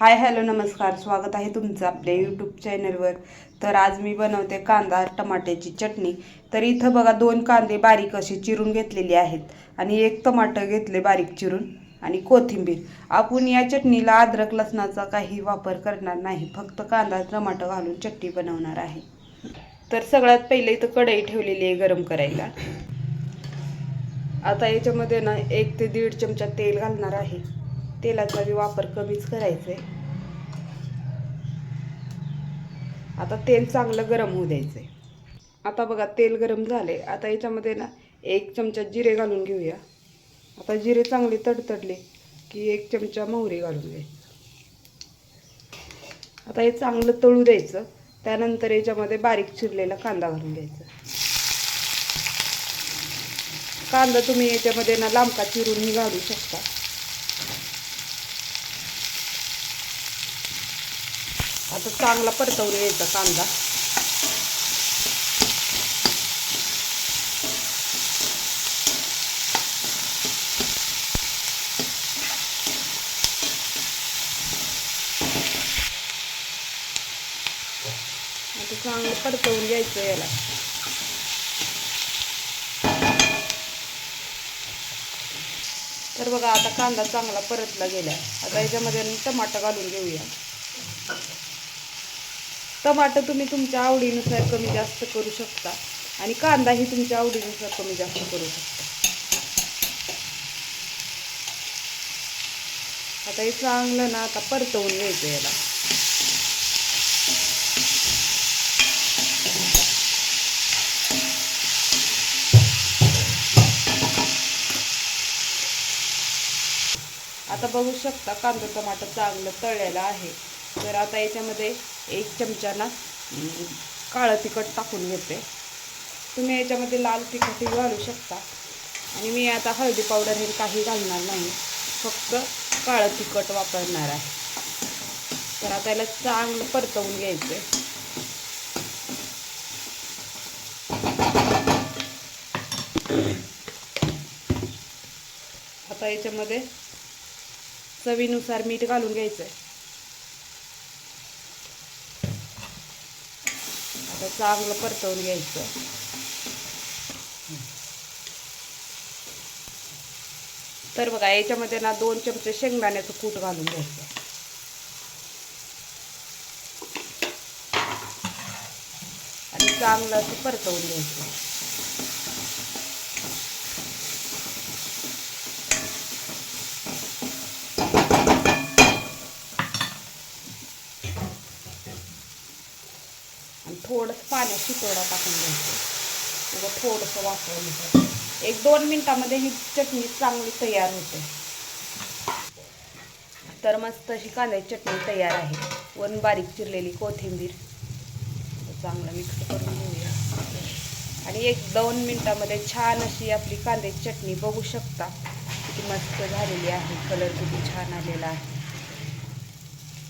Hi hello नमस्कार. स्वागत आहे तुमचं आपल्या यूट्यूब चॅनलवर तर आज मी बनवते कांदा टमाट्याची चटणी. तर इथं बघा दोन कांदे बारीक असे चिरून घेतलेले आहेत. आणि एक टमाटर घेतले बारीक चिरून. आणि कोथिंबीर. आपण या चटणीला अद्रक लसणाचा काही वापर करणार नाही. फक्त कांदा टमाटर घालून चटणी बनवणार आहे. तर सगळ्यात पहिले इथं कढई ठेवलेली आहे गरम करायला. आता याच्यामध्ये ना एक ते दीड चमचा तेल घालणार आहे. तेलाचा बी वापर कमीच करायचा आहे आता तेल चांगलं गरम होऊ द्यायचंय. आता बघा तेल गरम झाले आता याच्यामध्ये ना एक चमचा जिरे घालून घेऊया. आता जिरे चांगले तडतडले की एक चमचा मोहरी घालून घ्यायचं आता हे चांगलं तळू द्यायचं. त्यानंतर याच्यामध्ये बारीक चिरलेला कांदा घालून घ्यायचा. कांदा तुम्ही याच्यामध्ये ना लांबका चिरूनही घालू शकता. आता चांगला परतवून घ्यायचा कांदा. आता चांगलं परतवून घ्यायचं याला. तर बघा आता कांदा चांगला परतला गेला आता याच्यामध्ये टमाटा घालून घेऊया. टमाटर तुम्ही तुमच्या आवडीनुसार कमी जास्त करू शकता. आणि कांदाही तुमच्या आवडीनुसार कमी जास्त करू शकता. आता हे चांगलं ना आता परतवून घ्यायचं याला. आता बघू शकता कांदा टमाटर चांगलं तळलेला आहे. तर आता याच्यामध्ये एक चमचा काळं तिखट टाकून घेते. तुम्ही याच्यामध्ये लाल तिखटही घालू शकता. आणि मी आता हळदी पावडर हे काही घालणार नाही. फक्त काळं तिखट वापरणार आहे. तर आता याला चांगलं परतवून घ्यायचं आहे आता याच्यामध्ये चवीनुसार मीठ घालून घ्यायचं आहे चांगलं परतवून घ्यायचं. तर बघा याच्यामध्ये ना दोन चमचे शेंगदाण्याचं कूट घालून घ्यायचं. आणि चांगलं असं परतवून घ्यायचं. थोडंसं पाण्यात शितोडा टाकून घ्यायचं. किंवा थोडंसं वापरून एक दोन मिनटामध्ये ही चटणी चांगली तयार होते. तर मस्त अशी कांद्याची चटणी तयार आहे. वरून बारीक चिरलेली कोथिंबीर. चांगलं मिक्स करून घेऊया. आणि एक दोन मिनटामध्ये छान अशी आपली कांद्याची चटणी बघू शकता. किती मस्त झालेली आहे. कलर किती छान आलेला आहे.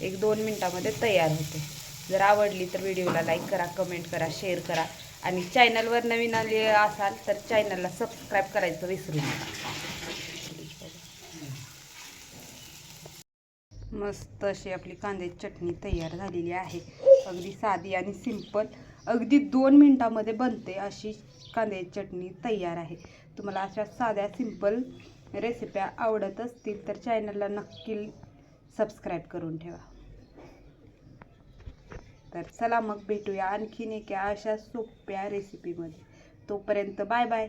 एक दोन मिनटामध्ये तयार होते. जर आवडली तर व्हिडिओला लाईक करा कमेंट करा शेअर करा. आणि चॅनलवर नवीन आले असाल तर चॅनलला सबस्क्राईब करायचं विसरू नका. मस्त अशी आपली कांद्याची चटणी तयार झालेली आहे. अगदी साधी आणि सिंपल. अगदी दोन मिनटामध्ये बनते अशी कांद्याची चटणी तयार आहे. तुम्हाला अशा साध्या सिंपल रेसिप्या आवडत असतील तर चॅनलला नक्की सबस्क्राईब करून ठेवा. तर चला मग भेटूया आणखीन एका अशा सोप्या रेसिपीमध्ये तोपर्यंत बाय बाय